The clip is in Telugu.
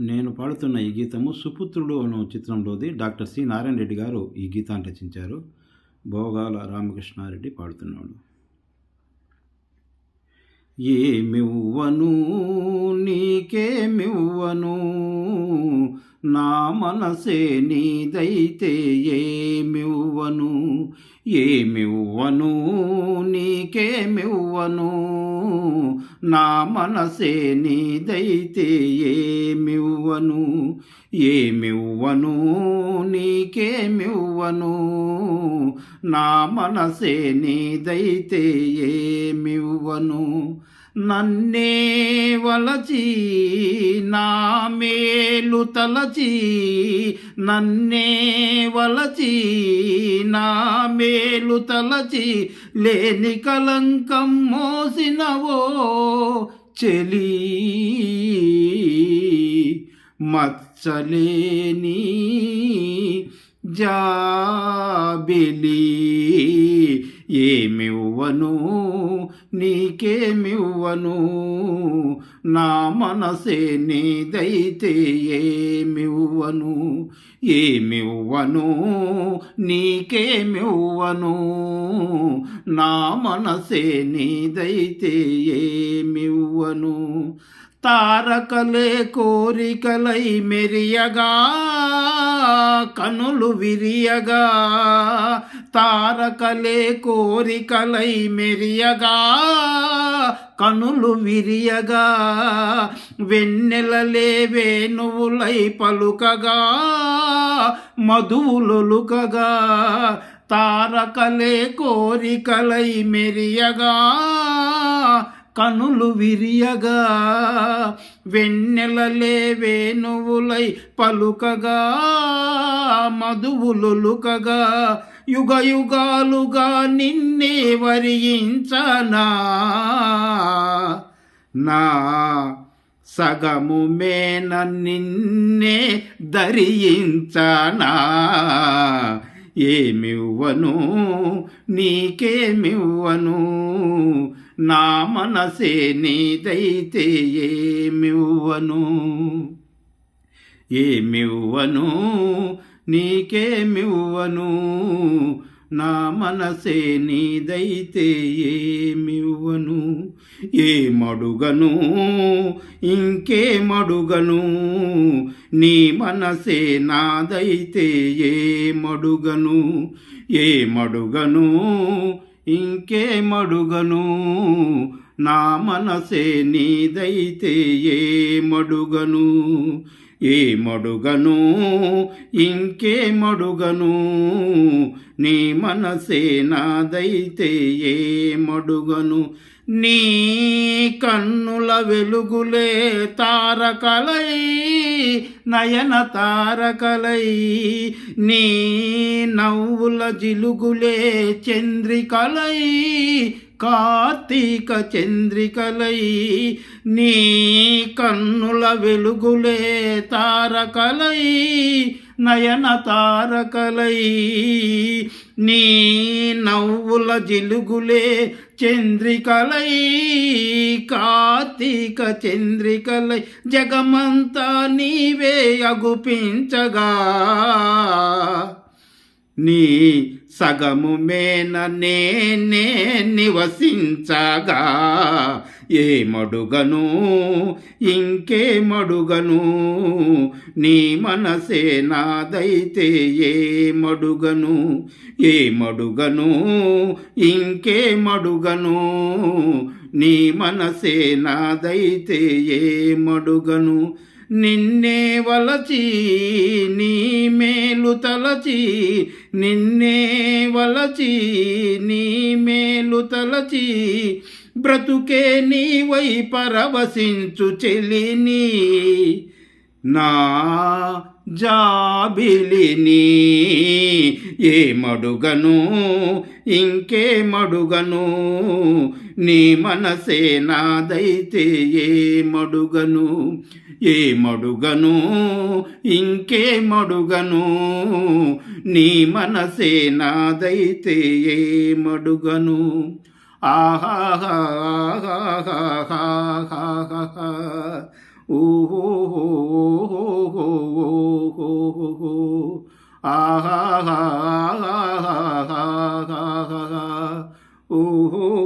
నేను పాడుతున్న ఈ గీతము సుపుత్రుడు అను చిత్రంలోది డాక్టర్ సి నారాయణ రెడ్డి గారు ఈ గీతాన్ని రచించారు. భోగాల రామకృష్ణారెడ్డి పాడుతున్నాడు. ఏమివ్వను నీకేమివ్వను నా మనసే నీదైతే ఏమివ్వను? ఏమివ్వను? నీకేమివ్వను? నా మనసే నీదైతే ఏమివ్వను? ఏమివ్వను? నీకేమివ్వను? నా మనసే నీదైతే ఏమివ్వను? నన్నే వలచి నా మేలు తలచి నన్నే వలచి నా మేలు తలచి లేని కలంకం మోసినవో చెలి. మచ్చలేని జాబిలీ. ఏమివ్వను? నీకేమివ్వను? నా మనసే నీదైతే ఏమివ్వను? ఏమివ్వను? నీకేమివ్వను? నా మనసే నీదైతే ఏమివ్వను? తారకలే కోరికలై మెరియగా కనులు విరియగా తారకలే కోరికలై మెరియగా కనులు విరియగా వెన్నెలలే వేణువులై పలుకగా మధువులొలుకగా తారకలే కోరికలై మెరియగా కనులు విరియగా వెన్నెలలే వేణువులై పలుకగా మధువులుకగా యుగ యుగాలుగా నిన్నే వరించనా నా సగము మేన నిన్నే ధరించనా. ఏమివ్వను నీకేమివ్వను నా మనసే నీదైతే ఏమివ్వను? ఏమివ్వను? నీకేమివ్వను? నా మనసే నీదైతే ఏమివ్వను? ఏమడుగను? ఇంకేమడుగను? నీ మనసే నాదైతే ఏమడుగను? ఏమడుగను? ఇంకేమడుగను నా మనసే నీదైతే ఏమడుగను ఏమడుగను ఇంకేమడుగను నీ మనసే నాదైతే ఏమడుగను నీ కన్నుల వెలుగులే తారకలై నయన తారకలై నీ నవ్వుల జిలుగులే చంద్రికలై కార్తీక చంద్రికలై నీ కన్నుల వెలుగులే తారకలై నయన తారకలై నీ నవ్వుల జిలుగులే చంద్రికలై కార్తీక చంద్రికలై జగమంతా నీవే అగుపించగా. నీ సగము మేన నేనే నివసించగా. ఏ మడుగను? ఇంకే మడుగను? నీ మనసే నాదైతే ఏ మడుగను? ఏ మడుగను? ఇంకే మడుగను? నీ మనసే నాదైతే ఏ మడుగను? నిన్నే వలచి నీ మేలు తలచి నిన్నే వలచి నీ మేలు తలచి బ్రతుకే నీవై పరవశించు చెలిని నా జాబిలిని ఇంకే మడుగను నీ మనసే నాదైతే ఏ మడుగను? ఏ మడుగను? ఇంకే మడుగను? నీ మనసే నాదైతే ఏ మడుగను? ఓహో ఓహో ఆహా ఓహో